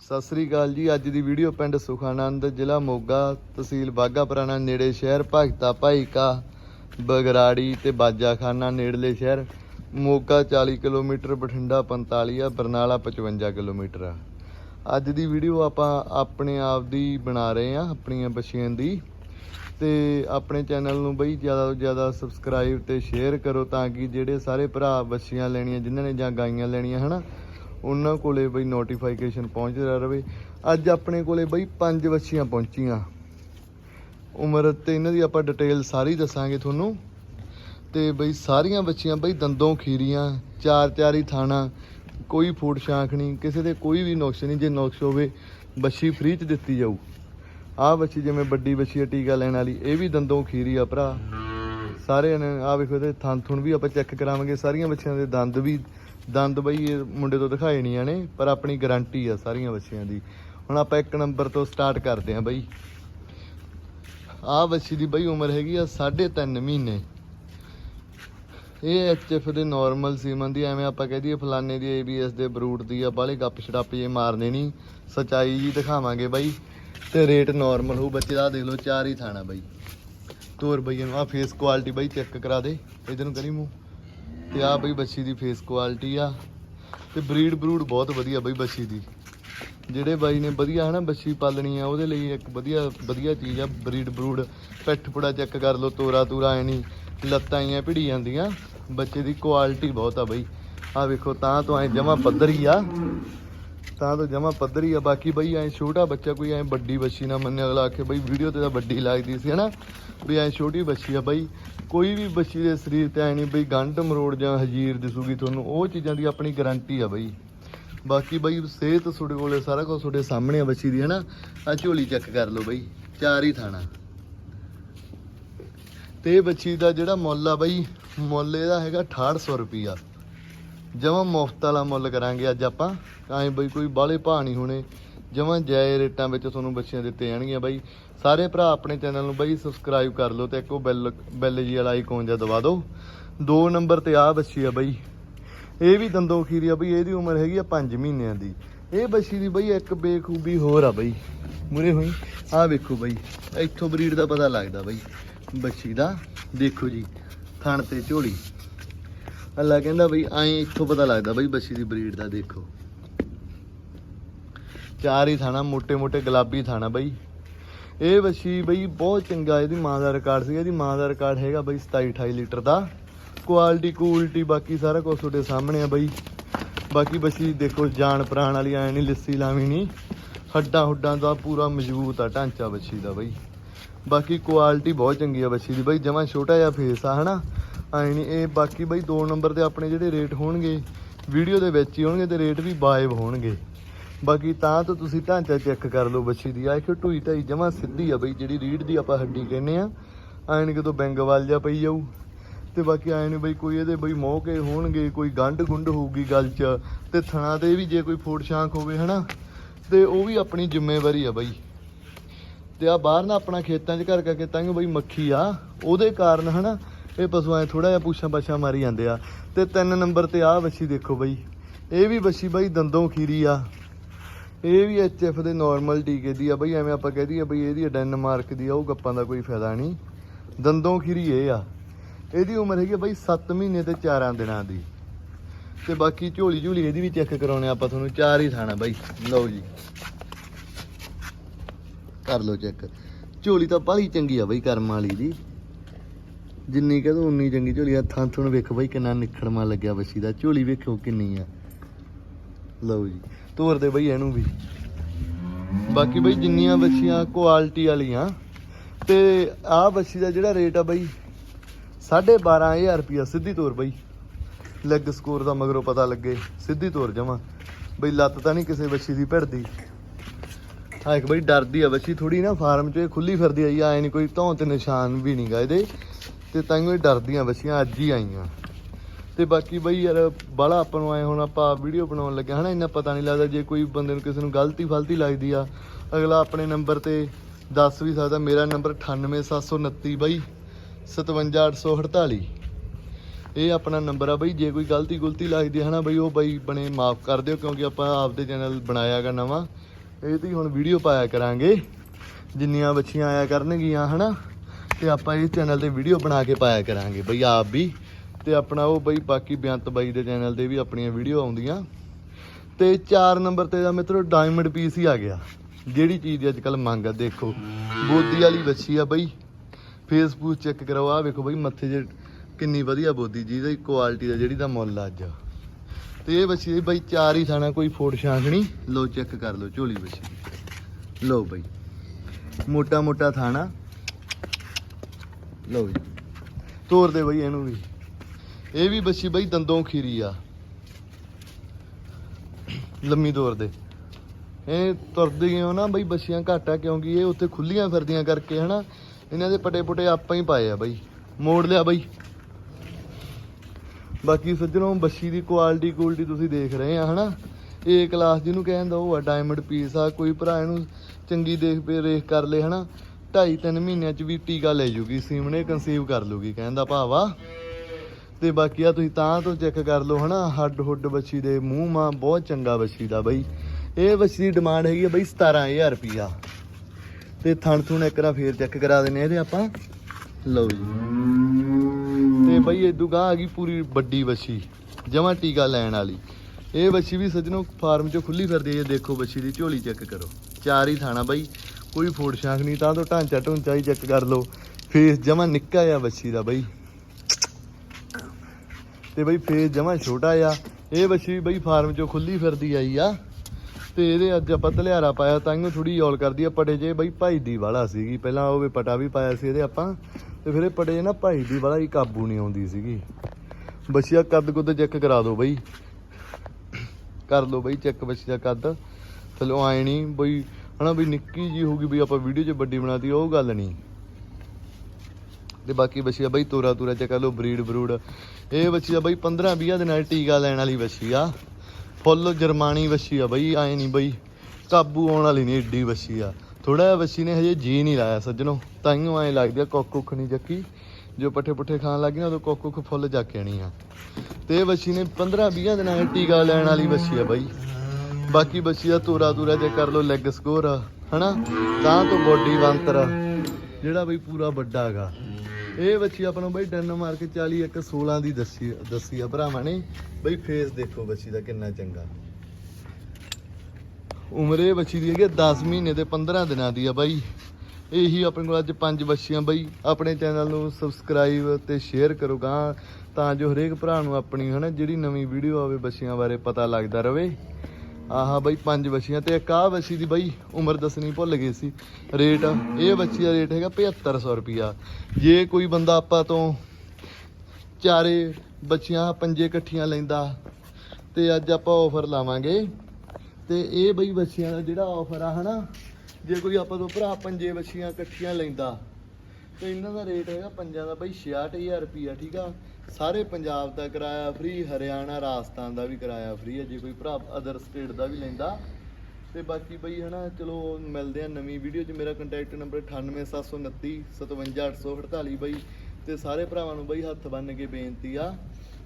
ਸਤਿ ਸ੍ਰੀ ਅਕਾਲ ਜੀ, ਅੱਜ ਦੀ ਵੀਡੀਓ ਪਿੰਡ ਸੁਖਾਨੰਦ, ਜ਼ਿਲ੍ਹਾ ਮੋਗਾ ਤਹਿਸੀਲ ਬਾਗਾ ਪੁਰਾਣਾ ਨੇੜੇ ਸ਼ਹਿਰ ਭਗਤਾ ਭਾਈਕਾ, ਬਗਰਾੜੀ ਤੇ ਬਾਜਾਖਾਨਾ, ਨੇੜਲੇ ਸ਼ਹਿਰ ਮੋਗਾ 40 ਕਿਲੋਮੀਟਰ, ਬਠਿੰਡਾ 45 ਆ ਬਰਨਾਲਾ 55 ਕਿਲੋਮੀਟਰ ਆ। ਅੱਜ ਦੀ ਵੀਡੀਓ ਆਪਾਂ ਆਪਣੇ ਆਪ ਦੀ ਬਣਾ ਰਹੇ ਆ ਆਪਣੀਆਂ ਬੱਚੀਆਂ ਦੀ। ਤੇ ਆਪਣੇ ਚੈਨਲ ਨੂੰ ਬਈ ਜ਼ਿਆਦਾ ਤੋਂ ਜ਼ਿਆਦਾ ਸਬਸਕ੍ਰਾਈਬ ਤੇ ਸ਼ੇਅਰ ਕਰੋ ਤਾਂ ਕਿ ਜਿਹੜੇ ਸਾਰੇ ਭਰਾ ਬੱਚੀਆਂ ਲੈਣੀਆਂ, ਜਿਨ੍ਹਾਂ ਨੇ ਜਾਂ ਗਾਈਆਂ ਲੈਣੀਆਂ, ਹਨਾ ਉਹਨਾਂ ਕੋਲੇ ਬਈ ਨੋਟੀਫਿਕੇਸ਼ਨ ਪਹੁੰਚਦਾ ਰਵੇ ਅੱਜ ਆਪਣੇ ਕੋਲੇ ਬਈ ਪੰਜ ਬੱਚੀਆਂ ਪਹੁੰਚੀਆਂ। ਉਮਰ ਤੇ ਇਹਨਾਂ ਦੀ ਆਪਾਂ ਡਿਟੇਲ ਸਾਰੀ ਦੱਸਾਂਗੇ ਤੁਹਾਨੂੰ। ਤੇ ਬਈ ਸਾਰੀਆਂ ਬੱਚੀਆਂ ਬਈ ਦੰਦੋਂ, ਖੀਰੀਆਂ, ਚਾਰ ਚਾਰ ਹੀ ਥਾਣਾ, ਕੋਈ ਫੂਡ ਸ਼ਾਂਖ ਨਹੀਂ, ਕਿਸੇ ਦੇ ਕੋਈ ਵੀ ਨੁਕਸ ਨਹੀਂ, ਜੇ ਨੁਕਸ ਹੋਵੇ ਬੱਚੀ ਫ੍ਰੀ ਚ ਦਿੱਤੀ ਜਾਊ। ਆਹ ਬੱਚੀ ਜਿਵੇਂ ਵੱਡੀ ਬੱਚੀ ਆ ਟੀਕਾ ਲੈਣ ਵਾਲੀ, ਇਹ ਵੀ ਦੰਦੋਂ, ਖੀਰੀ ਆ ਭਰਾ। ਸਾਰੇ ਨੇ ਆ ਵੇਖੋ ਇਹਦੇ ਥਣ ਥੁਣ ਵੀ ਆਪਾਂ ਚੈੱਕ ਕਰਾਵਾਂਗੇ, ਸਾਰੀਆਂ ਬੱਚੀਆਂ ਦੇ ਦੰਦ ਵੀ ਦੰਦ ਬਈ ਇਹ ਮੁੰਡੇ ਤੋਂ ਦਿਖਾਏ ਨਹੀਂ ਆਣੇ ਪਰ ਆਪਣੀ ਗਾਰੰਟੀ ਆ ਸਾਰੀਆਂ ਬੱਚੀਆਂ ਦੀ। ਹੁਣ ਆਪਾਂ ਇੱਕ ਨੰਬਰ ਤੋਂ ਸਟਾਰਟ ਕਰਦੇ ਹਾਂ ਬਈ। ਆਹ ਬੱਚੀ ਦੀ ਬਈ ਉਮਰ ਹੈਗੀ ਆ 3.5 ਮਹੀਨੇ। ਇਹ ਐਚਐਫ ਦੇ ਨਾਰਮਲ ਸੀਮਨ ਦੀ, ਐਵੇਂ ਆਪਾਂ ਕਹਿ ਦਈਏ ਫਲਾਨੇ ਦੀ ਏਬੀਐਸ ਦੇ ਬਰੂਟ ਦੀ ਆ ਬਾਲੇ ਗੱਪ ਛੜਾਪ ਜੇ ਮਾਰਨੇ ਨਹੀਂ। ਸਚਾਈ ਜੀ ਦਿਖਾਵਾਂਗੇ ਬਾਈ। ਤੇ ਰੇਟ ਨਾਰਮਲ ਹੋ ਬੱਚੇ ਦਾ ਦੇਖ ਲਓ, ਚਾਰ ਹੀ ਥਾਣਾ ਬਾਈ। ਤੋਰ ਬਈਆਂ ਨੂੰ ਆ ਫੇਸ ਕੁਆਲਿਟੀ ਬਾਈ ਚੈੱਕ ਕਰਾ ਦੇ। ਇਧਰ ਨੂੰ ਕਰੀ ਮੂੰਹ। ਤੇ ਆ ਬਈ ਬੱਚੀ ਦੀ ਫੇਸ ਕੁਆਲਿਟੀ ਆ ਤੇ ਬਰੀਡ ਬਰੂਡ ਬਹੁਤ ਵਧੀਆ ਬਈ ਬੱਚੀ ਦੀ। ਜਿਹੜੇ ਬਾਈ ਨੇ ਵਧੀਆ ਹਨਾ ਬੱਚੀ ਪਾਲਣੀ ਆ, ਉਹਦੇ ਲਈ ਇੱਕ ਵਧੀਆ ਵਧੀਆ ਚੀਜ਼ ਆ ਬਰੀਡ ਬਰੂਡ। ਪਿੱਠ ਪੁੜਾ ਚੈੱਕ ਕਰ ਲਓ, ਤੋਰਾ ਤੂਰਾ ਐ ਨਹੀਂ ਲੱਤਾਂ ਆਈਆਂ ਭਿੜੀ ਜਾਂਦੀਆਂ। ਬੱਚੇ ਦੀ ਕੁਆਲਿਟੀ ਬਹੁਤ ਆ ਬਈ। ਆ ਵੇਖੋ, ਤਾਂ ਤੋਂ ਐ ਜਮਾ ਹੀ ਆ। ਤਾਂ ਤੋਂ ਜਮਾ ਪੱਧਰੀ ਆ, ਬਾਕੀ ਬਈ ਐ ਛੋਟਾ ਬੱਚਾ ਕੋਈ ਐ ਵੱਡੀ ਬੱਚੀ ਨਾ ਮੰਨੇ, ਅਗਲਾ ਆਖੇ ਬਈ ਵੀਡੀਓ ਤੇ ਤਾਂ ਵੱਡੀ ਲੱਗਦੀ ਸੀ, ਹਨਾ? ਵੀ ਐ ਛੋਟੀ ਬੱਚੀ ਆ ਬਈ, ਕੋਈ ਵੀ ਬੱਚੀ ਦੇ ਸਰੀਰ ਤੇ ਐ ਨਹੀਂ ਬਈ ਗੰਢ ਮਰੋੜ ਜਾਂ ਹਜੀਰ ਦਿਸੂਗੀ ਤੁਹਾਨੂੰ, ਉਹ ਚੀਜ਼ਾਂ ਦੀ ਆਪਣੀ ਗਾਰੰਟੀ ਆ ਬਈ। ਬਾਕੀ ਬਈ ਸਿਹਤ ਤੁਹਾਡੇ ਕੋਲੇ ਸਾਰਾ ਕੁਝ ਤੁਹਾਡੇ ਸਾਹਮਣੇ ਆ ਬੱਚੀ ਦੀ, ਹਨਾ? ਆ ਝੋਲੀ ਚੈੱਕ ਕਰ ਲਓ ਬਈ, ਚਾਰ ਹੀ ਥਾਣਾ। ਤੇ ਇਹ ਬੱਚੀ ਦਾ ਜਿਹੜਾ ਮੁੱਲ ਆ ਬਈ, ਮੁੱਲ ਇਹਦਾ ਹੈਗਾ 6800 ਰੁਪਿਆ ਜਮਾ ਮੁਫਤ ਵਾਲਾ ਮੁੱਲ ਕਰਾਂਗੇ ਅੱਜ ਆਪਾਂ। ਐਂ ਬਈ ਕੋਈ ਬਾਲੇ ਭਾਅ ਨਹੀਂ ਹੋਣੇ। ਜਮਾ ਜਾਇ ਰੇਟਾਂ ਵਿੱਚ ਤੁਹਾਨੂੰ ਬੱਚੀਆਂ ਦਿੱਤੇ ਜਾਣਗੀਆਂ ਬਾਈ। ਸਾਰੇ ਭਰਾ ਆਪਣੇ ਚੈਨਲ ਨੂੰ ਬਾਈ ਸਬਸਕ੍ਰਾਈਬ ਕਰ ਲਓ ਤੇ ਇੱਕ ਉਹ ਬੈਲ ਬੈਲ ਜੀ ਵਾਲਾ ਆਈਕਨ ਜਿਹਾ ਦਬਾ ਦਿਓ। ਦੋ ਨੰਬਰ ਤੇ ਆ ਬੱਚੀ ਆ ਬਾਈ। ਇਹ ਵੀ ਦੰਦੋਂ ਖੀਰੀ ਆ ਬਈ, ਇਹਦੀ ਉਮਰ ਹੈਗੀ ਆ 5 ਮਹੀਨਿਆਂ ਦੀ। ਇਹ ਬੱਚੀ ਦੀ ਬਈ ਇੱਕ ਬੇਖੂਬੀ ਹੋਰ ਆ ਬਈ। ਮੁਰੇ ਹੋਈ ਆ ਵੇਖੋ ਬਈ। ਇੱਥੋਂ ਬਰੀਡ ਦਾ ਪਤਾ ਲੱਗਦਾ ਬਈ ਬੱਚੀ ਦਾ। ਦੇਖੋ ਜੀ, ਥਣ ਤੇ ਝੋਲੀ। ਅੱਲਾ ਕਹਿੰਦਾ ਬਈ ਐਂ ਇੱਥੋਂ ਪਤਾ ਲੱਗਦਾ ਬਈ ਬੱਛੀ ਦੀ ਬਰੀਡ ਦਾ, ਦੇਖੋ। ਚਾਰ ਹੀ ਥਾਣਾ, ਮੋਟੇ ਮੋਟੇ ਗੁਲਾਬੀ ਥਾਣਾ ਬਈ। ਇਹ ਬੱਛੀ ਬਈ ਬਹੁਤ ਚੰਗਾ, ਇਹਦੀ ਮਾਂ ਦਾ ਰਿਕਾਰਡ ਸੀਗਾ ਇਹਦੀ ਮਾਂ ਦਾ ਰਿਕਾਰਡ ਹੈਗਾ ਬਈ 27 28 ਲੀਟਰ ਦਾ। ਕੁਆਲਿਟੀ, ਕੂਲਟੀ ਬਾਕੀ ਸਾਰਾ ਕੁਝ ਤੁਹਾਡੇ ਸਾਹਮਣੇ ਆ ਬਈ। ਬਾਕੀ ਬੱਛੀ ਦੇਖੋ ਜਾਨ ਪ੍ਰਾਣ ਵਾਲੀ ਆਏ ਨਹੀਂ, ਲੱਸੀ ਲਾਵੀ ਨਹੀਂ। ਹੱਡਾਂ ਹੁੱਡਾਂ ਦਾ ਪੂਰਾ ਮਜ਼ਬੂਤ ਆ, ਢਾਂਚਾ ਬੱਛੀ ਦਾ ਬਈ। ਬਾਕੀ ਕੁਆਲਿਟੀ ਬਹੁਤ ਚੰਗੀ ਆ ਬੱਛੀ ਦੀ ਬਈ, ਜਮਾ ਛੋਟਾ ਜਿਹਾ ਫੇਸ ਆ, ਹਨਾ? ਆਏ ਨਹੀਂ, ਇਹ ਬਾਕੀ ਬਈ 2 ਨੰਬਰ ਤੇ ਆਪਣੇ ਜਿਹੜੇ ਰੇਟ ਹੋਣਗੇ, ਵੀਡੀਓ ਦੇ ਵਿੱਚ ਹੀ ਹੋਣਗੇ ਤੇ ਰੇਟ ਵੀ ਬਾਇਬ ਹੋਣਗੇ। ਬਾਕੀ ਤਾਂ ਤਾਂ ਤੁਸੀਂ ਢਾਂਚਾ ਚੈੱਕ ਕਰ ਲਓ ਬੱਚੀ ਦੀ ਆ ਕਿ ਢੂਈ ਢਾਈ ਜਮਾ ਸਿੱਧੀ ਆ ਬਈ, ਜਿਹੜੀ ਰੀੜ ਦੀ ਆਪਾਂ ਹੱਡੀ ਕਹਿੰਦੇ ਆ। ਐਨ ਕਿਤੋਂ ਬੈਂਗਵਾਲ ਜਾ ਪਈ ਜਾਊ। ਤੇ ਬਾਕੀ ਆਏ ਨੇ ਬਈ ਕੋਈ ਇਹਦੇ ਬਈ ਮੋਹਕੇ ਹੋਣਗੇ, ਕੋਈ ਗੰਢ ਗੁੰਡ ਹੋਊਗੀ ਗੱਲ 'ਚ, ਤੇ ਥਣਾ ਤੇ ਵੀ ਜੇ ਕੋਈ ਫੋੜ ਸ਼ਾਂਕ ਹੋਵੇ, ਹਨਾ? ਤੇ ਉਹ ਵੀ ਆਪਣੀ ਜ਼ਿੰਮੇਵਾਰੀ ਆ ਬਈ। ਤੇ ਆ ਬਾਹਰ ਨਾ ਆਪਣਾ ਖੇਤਾਂ 'ਚ ਘਰ ਕਰਕੇ ਤਾਂ ਬਈ ਮੱਖੀ ਆ, ਉਹਦੇ ਕਾਰਨ, ਹਨਾ? ਇਹ ਪਸ਼ੂ ਐ ਥੋੜਾ ਜਿਹਾ ਪੁੱਛਾਂ ਪਾਛਾਂ ਮਾਰੀ ਜਾਂਦੇ ਆ। ਤੇ ਤਿੰਨ ਨੰਬਰ ਤੇ ਆਹ ਬੱਚੀ ਦੇਖੋ ਬਈ। ਇਹ ਵੀ ਬੱਚੀ ਬਾਈ ਦੰਦੋਂ ਖੀਰੀ ਆ। ਇਹ ਵੀ ਐਚਐਫ ਦੇ ਨਾਰਮਲ ਟੀਕੇ ਦੀ ਆ ਬਈ, ਐਵੇਂ ਆਪਾਂ ਕਹਿ ਦਈਏ ਬਈ ਇਹਦੀ ਡੈਨਮਾਰਕ ਦੀ ਆ, ਉਹ ਗੱਪਾਂ ਦਾ ਕੋਈ ਫਾਇਦਾ ਨਹੀਂ। ਦੰਦੋਂ ਖੀਰੀ ਇਹ ਆ। ਇਹਦੀ ਉਮਰ ਹੈਗੀ ਆ ਬਈ 7 ਮਹੀਨੇ ਤੇ 4 ਦਿਨਾਂ ਦੀ। ਤੇ ਬਾਕੀ ਝੋਲੀ ਝੋਲੀ ਇਹਦੀ ਵੀ ਚੈੱਕ ਕਰਾਉਣੇ ਆਪਾਂ ਤੁਹਾਨੂੰ, ਚਾਰ ਹੀ ਥਾਣਾ ਬਾਈ। ਲਓ ਜੀ। ਕਰ ਲਓ ਚੈੱਕ ਝੋਲੀ ਤਾਂ ਬਾਹਲੀ ਚੰਗੀ ਆ ਬਈ ਕਰਮ ਵਾਲੀ ਦੀ। ਜਿੰਨੀ ਕਹਦੋ ਉਨੀ ਚੰਗੀ ਝੋਲੀ ਆ। ਥਾਂ ਥੁਣ ਵੇਖੋ ਬਈ ਕਿੰਨਾ ਨਿਖੜਮਾ ਲੱਗਿਆ ਬੱਚੀ ਦਾ। ਝੋਲੀ ਵੇਖੋ ਕਿੰਨੀ ਆ। ਲਓ ਜੀ, ਤੋਰ ਦੇ ਬਈ ਇਹਨੂੰ ਵੀ। ਬਾਕੀ ਬਈ ਜਿੰਨੀਆਂ ਬੱਚੀਆਂ ਕੁਆਲਿਟੀ ਵਾਲੀਆਂ, ਤੇ ਆਹ ਬੱਚੀ ਦਾ ਜਿਹੜਾ ਰੇਟ ਆ ਬਈ 12500 ਰੁਪਿਆ ਸਿੱਧੀ ਤੋਰ ਬਈ। ਲੈਗ ਸਕੋਰ ਦਾ ਮਗਰੋਂ ਪਤਾ ਲੱਗੇ, ਸਿੱਧੀ ਤੋਰ ਜਮਾ ਬਈ ਲੱਤ ਤਾਂ ਨਹੀਂ ਕਿਸੇ ਬੱਚੀ ਦੀ ਭਿੜਦੀ। ਆ ਇੱਕ ਬਈ ਡਰਦੀ ਆ ਬੱਚੀ ਥੋੜੀ ਨਾ, ਫਾਰਮ 'ਚ ਖੁੱਲੀ ਫਿਰਦੀ ਆਈ ਐ ਨਹੀਂ ਕੋਈ ਧੌਂ ਤੇ ਨਿਸ਼ਾਨ ਵੀ ਨਹੀਂਗਾ ਇਹਦੇ। ਤੇ ਤਾਂ ਇਹ ਡਰਦੀਆਂ ਬੱਚੀਆਂ ਅੱਜ ਹੀ ਆਈਆਂ। ਤੇ ਬਾਕੀ ਬਈ ਯਾਰ, ਬਾਲਾ ਆਪਾਂ ਨੂੰ ਆਏ ਹੁਣ ਆਪਾਂ ਵੀਡੀਓ ਬਣਾਉਣ ਲੱਗੇ ਹਨਾ, ਇੰਨਾ ਪਤਾ ਨਹੀਂ ਲੱਗਦਾ ਜੇ ਕੋਈ ਬੰਦੇ ਨੂੰ ਕਿਸੇ ਨੂੰ ਗਲਤੀ ਫਲਤੀ ਲੱਗਦੀ ਆ। ਅਗਲਾ ਆਪਣੇ ਨੰਬਰ ਤੇ ਦੱਸ ਵੀ ਸਕਦਾ, ਮੇਰਾ ਨੰਬਰ 98729 ਬਾਈ 57848 ਇਹ ਆਪਣਾ ਨੰਬਰ ਆ ਬਈ, ਜੇ ਕੋਈ ਗਲਤੀ ਗੁਲਤੀ ਲੱਗਦੀ ਹੈ ਨਾ ਬਈ, ਉਹ ਬਈ ਬਣੇ ਮਾਫ ਕਰ ਦਿਓ, ਕਿਉਂਕਿ ਆਪਾਂ ਆਪਦੇ ਚੈਨਲ ਬਣਾਇਆਗਾ ਨਵਾਂ। ਇਹ ਤੇ ਹੁਣ ਵੀਡੀਓ ਪਾਇਆ ਕਰਾਂਗੇ। ਜਿੰਨੀਆਂ ਬੱਚੀਆਂ ਆਇਆ ਕਰਨਗੀਆਂ, ਹਨਾ। ਤੇ ਆਪਾਂ ਇਸ ਚੈਨਲ ਤੇ ਵੀਡੀਓ ਬਣਾ ਕੇ ਪਾਇਆ ਕਰਾਂਗੇ ਬਈ ਆਪ ਵੀ। ਤੇ ਆਪਣਾ ਉਹ ਬਈ ਬਾਕੀ ਬੇਅੰਤ ਬਾਈ ਦੇ ਚੈਨਲ ਤੇ ਵੀ ਆਪਣੀਆਂ ਵੀਡੀਓ ਆਉਂਦੀਆਂ। ਤੇ 4 ਨੰਬਰ ਤੇ ਦਾ ਮਿੱਤਰੋ ਡਾਇਮੰਡ ਪੀਸ ਹੀ ਆ ਗਿਆ। ਜਿਹੜੀ ਚੀਜ਼ ਦੀ ਅੱਜ ਕੱਲ ਮੰਗ ਆ, ਦੇਖੋ। ਬੋਦੀ ਵਾਲੀ ਬੱਚੀ ਆ ਬਈ। ਫੇਸਬੁੱਕ ਚੈੱਕ ਕਰੋ। ਆ ਵੇਖੋ ਬਈ ਮੱਥੇ 'ਚ ਕਿੰਨੀ ਵਧੀਆ ਬੋਦੀ, ਜਿਹਦੀ ਕੁਆਲਿਟੀ ਦਾ, ਜਿਹੜੀ ਦਾ ਮੁੱਲ ਆ ਅੱਜ। ਤੇ ਇਹ ਬੱਚੀ ਦੀ ਬਈ ਚਾਰ ਹੀ ਥਾਣਾ, ਕੋਈ ਫੋੜ ਸ਼ਾਂਖ ਨਹੀਂ। ਲੋ ਚੈੱਕ ਕਰ ਲਓ ਝੋਲੀ ਬੱਚੀ ਦੀ। ਲਓ ਬਈ। ਮੋਟਾ ਮੋਟਾ ਥਾਣਾ। ਲਓ ਜੀ। ਤੋਰ ਦੇ ਬਈ ਇਹਨੂੰ ਵੀ। ਇਹ ਵੀ ਬੱਚੀ ਬਈ ਦੰਦੋਂ ਖੀਰੀ ਆ। ਲੰਮੀ ਤੋਰ ਦੇ। ਇਹ ਤੁਰਦੀਆਂ ਨਾ ਬਈ ਬੱਚੀਆਂ ਘੱਟ ਆ ਕਿਉਂਕਿ ਇਹ ਉੱਥੇ ਖੁੱਲੀਆਂ ਫਿਰਦੀਆਂ ਕਰਕੇ ਹਨਾ। ਇਹਨਾਂ ਦੇ ਪਟੇ ਪੁਟੇ ਆਪਾਂ ਹੀ ਪਾਏ ਆ ਬਈ। ਮੋੜ ਲਿਆ ਬਈ। ਬਾਕੀ ਸੱਜਣੋਂ ਬੱਸੀ ਦੀ ਕੁਆਲਿਟੀ ਕੁਆਲਿਟੀ ਤੁਸੀਂ ਦੇਖ ਰਹੇ ਆ ਹਨਾ। ਏ ਕਲਾਸ ਜਿਹਨੂੰ ਕਹਿੰਦਾ ਉਹ ਆ ਡਾਇਮੰਡ ਪੀਸ ਆ। ਕੋਈ ਭਰਾ ਇਹਨੂੰ ਚੰਗੀ ਦੇਖ ਰੇਖ ਕਰ ਲੇ ਹਨਾ। ਢਾਈ ਤਿੰਨ ਮਹੀਨਿਆਂ ਚ ਵੀ ਟੀਕਾ ਲੈ ਜੂਗੀ ਸੀਮਣੇ ਕਨਸੀਵ ਕਰ ਲੂਗੀ, ਕਹਿੰਦਾ ਭਾਵਾ। ਤੇ ਬਾਕੀ ਆ ਤੁਸੀਂ ਤਾਂ ਤੋਂ ਚੈੱਕ ਕਰ ਲਓ ਹਨਾ, ਹੱਡ ਹੁੱਡ ਬੱਚੀ ਦੇ ਮੂੰਹ ਮਾਂ ਬਹੁਤ ਚੰਗਾ ਬੱਚੀ ਦਾ ਬਈ। ਇਹ ਬੱਚੀ ਦੀ ਡਿਮਾਂਡ ਹੈਗੀ ਆ ਬਈ 17000 ਰੁਪਿਆ ਤੇ ਥਣ ਥੁਣ ਇੱਕ ਵਾਰ ਫੇਰ ਚੈੱਕ ਕਰਾ ਦਿੰਨੇ ਇਹਦੇ ਆਪਾਂ। ਲਓ ਜੀ। ਤੇ ਬਈ ਇਦੂ ਗਾਂ ਆ ਗਈ ਪੂਰੀ ਵੱਡੀ ਬੱਚੀ ਜਮਾ ਟੀਕਾ ਲੈਣ ਵਾਲੀ। ਇਹ ਬੱਚੀ ਵੀ ਸੱਜਣੋ ਫਾਰਮ ਚ ਖੁੱਲੀ ਫਿਰਦੀ ਹੈ ਦੇਖੋ ਬੱਚੀ ਦੀ ਝੋਲੀ ਚੈੱਕ ਕਰੋ। ਚਾਰ ਹੀ ਥਾਣਾ ਬਈ। ਕੋਈ ਫੋੜ ਸ਼ਾਂਖ ਨਹੀਂ, ਤਾਂ ਤੋਂ ਢਾਂਚਾ ਢੁੰਚਾ ਹੀ ਚੈੱਕ ਕਰ ਲਓ। ਫੇਸ ਜਮਾ ਨਿੱਕਾ ਆ ਬੱਚੀ ਦਾ ਬਈ। ਤੇ ਬਈ ਫੇਸ ਜਮਾ ਛੋਟਾ ਆ ਇਹ ਬੱਚੀ ਬਈ ਫਾਰਮ 'ਚੋਂ ਖੁੱਲੀ ਫਿਰਦੀ ਆਈ ਆ। ਤੇ ਇਹਦੇ ਅੱਜ ਆਪਾਂ ਧਲਿਆਰਾ ਪਾਇਆ, ਤਾਂ ਇਹਨੂੰ ਥੋੜੀ ਔਲ ਕਰਦੀ ਆ। ਪਟੇ ਜੇ ਬਈ ਭਾਈ ਦੀ ਵਾਲਾ ਸੀਗੀ। ਪਹਿਲਾਂ ਉਹ ਵੀ ਪਟਾ ਵੀ ਪਾਇਆ ਸੀ ਇਹਦੇ ਆਪਾਂ। ਤੇ ਫਿਰ ਇਹ ਪਟੇ ਜੇ ਨਾ ਭਾਈ ਦੀ ਵਾਲਾ ਹੀ ਕਾਬੂ ਨਹੀਂ ਆਉਂਦੀ ਸੀਗੀ। ਬੱਚਿਆ ਕੱਦ ਕੁੱਦ ਚੈੱਕ ਕਰਾ ਦਿਓ ਬਈ। ਕਰ ਲਓ ਬਈ ਚੈੱਕ ਬੱਚੀ ਦਾ ਕੱਦ। ਚਲੋ ਆਏ ਨਹੀਂ ਬਈ ਹਨਾ ਬਈ ਨਿੱਕੀ ਜੀ ਹੋਊਗੀ ਬਈ ਆਪਾਂ ਵੀਡੀਓ 'ਚ ਵੱਡੀ ਬਣਾਤੀ, ਉਹ ਗੱਲ ਨਹੀਂ। ਤੇ ਬਾਕੀ ਬੱਚੀ ਆ ਬਈ ਤੋਰਾ ਤੋਰਾ ਚ ਕਰ ਲਓ ਬਰੀਡ ਬਰੂਡ। ਇਹ ਬੱਚੀ ਆ ਬਈ 15 20 ਦਿਨਾਂ ਦੀ ਟੀਕਾ ਲੈਣ ਵਾਲੀ ਬੱਚੀ ਆ। ਫੁੱਲ ਜਰਮਾਨੀ ਬੱਚੀ ਆ ਬਈ, ਐ ਨਹੀਂ ਬਈ, ਕਾਬੂ ਆਉਣ ਵਾਲੀ ਨਹੀਂ ਏਡੀ ਬੱਚੀ ਆ। ਥੋੜਾ ਜਿਹਾ ਬੱਚੀ ਨੇ ਹਜੇ ਜੀ ਨਹੀਂ ਲਾਇਆ ਸੱਜਣੋ। ਤਾਈਓ ਐ ਲੱਗਦੀ ਆ ਕੁੱਕ ਕੁੱਖ ਨਹੀਂ ਚੱਕੀ। ਜੋ ਪੱਠੇ ਪੁੱਠੇ ਖਾਣ ਲੱਗੀ ਨਾ ਉਦੋਂ ਕੁੱਕ ਕੁੱਖ ਫੁੱਲ ਜਾ ਕੇ ਆਣੀ ਆ। ਤੇ ਇਹ ਬੱਚੀ ਨੇ 15 20 ਦਿਨਾਂ ਦੀ ਟੀਕਾ ਲੈਣ ਵਾਲੀ ਬੱਚੀ ਆ ਬਈ। ਬਾਕੀ ਬੱਚੀ ਦਾ ਤੋਰਾ ਤੋਰਾ ਜੇ ਕਰ ਲਓ ਲੈਗ ਸਕੋਰ ਹਨਾ? ਤਾਂ ਤੋਂ ਬੋਡੀ ਬੰਤਰ ਜਿਹੜਾ ਬਈ ਪੂਰਾ ਵੱਡਾ ਹੈਗਾ। ਇਹ ਬੱਚੀ ਆਪਾਂ ਨੂੰ ਬਈ ਡੈਨਮਾਰਕ 40 ਇੱਕ 16 ਦੀ ਦੱਸੀ ਦੱਸੀ ਆ ਭਰਾਵਾਂ ਨੇ। ਬਈ ਫੇਸ ਦੇਖੋ ਬੱਚੀ ਦਾ ਕਿੰਨਾ ਚੰਗਾ। ਉਮਰ ਬੱਚੀ ਦੀ ਹੈਗੀ ਆ 10 ਮਹੀਨੇ ਤੇ 15 ਦਿਨਾਂ ਦੀ ਆ ਬਾਈ। ਇਹੀ ਆਪਣੇ ਕੋਲ ਅੱਜ ਪੰਜ ਬੱਚੀਆਂ ਬਈ। ਆਪਣੇ ਚੈਨਲ ਨੂੰ ਸਬਸਕ੍ਰਾਈਬ ਤੇ ਸ਼ੇਅਰ ਕਰੋ ਗਾ, ਤਾਂ ਜੋ ਹਰੇਕ ਭਰਾ ਨੂੰ ਆਪਣੀ, ਹਨਾ, ਜਿਹੜੀ ਨਵੀਂ ਵੀਡੀਓ ਆਵੇ ਬੱਚੀਆਂ ਬਾਰੇ ਪਤਾ ਲੱਗਦਾ ਰਵੇ। ਆਹਾ ਬਾਈ, ਪੰਜ ਬੱਚੀਆਂ ਤੇ ਇੱਕ ਆਹ ਬੱਚੀ ਦੀ ਬਾਈ ਉਮਰ ਦੱਸਣੀ ਭੁੱਲ ਗਈ ਸੀ। ਰੇਟ, ਇਹ ਬੱਚੀ ਦਾ ਰੇਟ ਹੈਗਾ 7500 ਰੁਪਿਆ ਜੇ ਕੋਈ ਬੰਦਾ ਆਪਾਂ ਤੋਂ ਚਾਰੇ ਬੱਚੀਆਂ ਪੰਜੇ ਇਕੱਠੀਆਂ ਲੈਂਦਾ, ਤੇ ਅੱਜ ਆਪਾਂ ਆਫਰ ਲਾਵਾਂਗੇ। ਤੇ ਇਹ ਬਈ ਬੱਚੀਆਂ ਦਾ ਜਿਹੜਾ ਆਫਰ ਆ ਹਨਾ, ਜੇ ਕੋਈ ਆਪਾਂ ਤੋਂ ਭਰਾ ਪੰਜੇ ਬੱਚੀਆਂ ਇਕੱਠੀਆਂ ਲੈਂਦਾ, ਤੇ ਇਹਨਾਂ ਦਾ ਰੇਟ ਹੈਗਾ ਪੰਜਾਂ ਦਾ ਬਈ 66000 ਰੁਪਿਆ ਠੀਕ ਆ? ਸਾਰੇ ਪੰਜਾਬ ਦਾ ਕਿਰਾਇਆ ਫ੍ਰੀ ਹਰਿਆਣਾ, ਰਾਜਸਥਾਨ ਦਾ ਵੀ ਕਿਰਾਇਆ ਫ੍ਰੀ ਹੈ। ਜੇ ਕੋਈ ਭਰਾ ਅਦਰ ਸਟੇਟ ਦਾ ਵੀ ਲੈਂਦਾ, ਤੇ ਬਾਕੀ ਬਈ ਹਨਾ, ਚਲੋ ਮਿਲਦੇ ਆ ਨਵੀਂ ਵੀਡੀਓ 'ਚ। ਮੇਰਾ ਕੰਟੈਕਟ ਨੰਬਰ 98729 57848 ਬਈ। ਤੇ ਸਾਰੇ ਭਰਾਵਾਂ ਨੂੰ ਬਈ ਹੱਥ ਬੰਨ ਕੇ ਬੇਨਤੀ ਆ,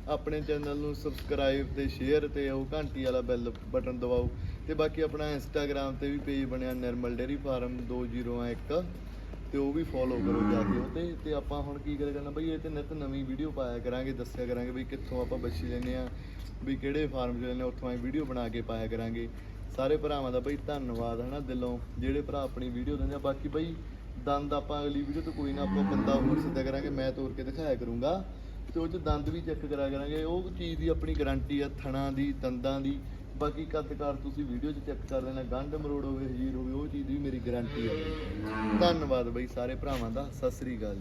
ਆਪਣੇ ਚੈਨਲ ਨੂੰ ਸਬਸਕ੍ਰਾਈਬ ਤੇ ਸ਼ੇਅਰ ਤੇ ਉਹ ਘੰਟੀ ਵਾਲਾ ਬੈਲ ਬਟਨ ਦਬਾਓ। ਤੇ ਬਾਕੀ ਆਪਣਾ ਇੰਸਟਾਗ੍ਰam ਤੇ ਵੀ ਪੇਜ ਬਣਿਆ ਨਿਰਮਲ ਡੇਰੀ ਫਾਰਮ 2001 ਤੇ ਉਹ ਵੀ ਫੋਲੋ ਕਰੋ ਜਾ ਕੇ ਉਹ ਤੇ ਤੇ ਆਪਾਂ ਹੁਣ ਕੀ ਕਰੇ ਕਰਨਾ ਬਈ ਇਹ ਤੇ ਨਿਤ ਨਵੀਂ ਵੀਡੀਓ ਪਾਇਆ ਕਰਾਂਗੇ ਦੱਸਿਆ ਕਰਾਂਗੇ ਵੀ ਕਿੱਥੋਂ ਆਪਾਂ ਬੱਚੀ ਲੈਨੇ ਆ ਵੀ ਕਿਹੜੇ ਫਾਰਮ 'ਚ ਲੈਨੇ ਆ, ਉੱਥੋਂ ਅਸੀਂ ਵੀਡੀਓ ਬਣਾ ਕੇ ਪਾਇਆ ਕਰਾਂਗੇ। ਸਾਰੇ ਭਰਾਵਾਂ ਦਾ ਬਈ ਧੰਨਵਾਦ ਹਨਾ ਦਿਲੋਂ। ਜਿਹੜੇ ਭਰਾ ਆਪਣੀ ਵੀਡੀਓ ਦਿੰਦੇ ਆ ਬਾਕੀ ਬਈ ਦੰਦ ਆਪਾਂ ਅਗਲੀ ਵੀਡੀਓ ਤੋਂ ਕੋਈ ਨਾ ਆਪਾਂ ਬੰਦਾ ਹੋਰ ਸਿੱਧਾ ਕਰਾਂਗੇ ਮੈਂ ਤੋੜ ਕੇ ਦਿਖਾਇਆ ਕਰੂੰਗਾ। ਤੇ ਉਹ ਚ ਦੰਦ ਵੀ ਚੈੱਕ ਕਰਾ ਕਰਾਂਗੇ। ਉਹ ਚੀਜ਼ ਦੀ ਆਪਣੀ ਗਾਰੰਟੀ ਆ ਥਣਾ ਦੀ ਦੰਦਾਂ ਦੀ। ਬਾਕੀ ਕੱਦਕਾਰ ਤੁਸੀਂ ਵੀਡੀਓ 'ਚ ਚੈੱਕ ਕਰ ਲੈਣਾ, ਗੰਢ ਮਰੋੜ ਹੋਵੇ, ਹਜੀਰ ਹੋਵੇ, ਉਹ ਚੀਜ਼ ਦੀ ਵੀ ਮੇਰੀ ਗਾਰੰਟੀ ਹੈ। ਧੰਨਵਾਦ ਬਈ ਸਾਰੇ ਭਰਾਵਾਂ ਦਾ, ਸਤਿ ਸ੍ਰੀ ਅਕਾਲ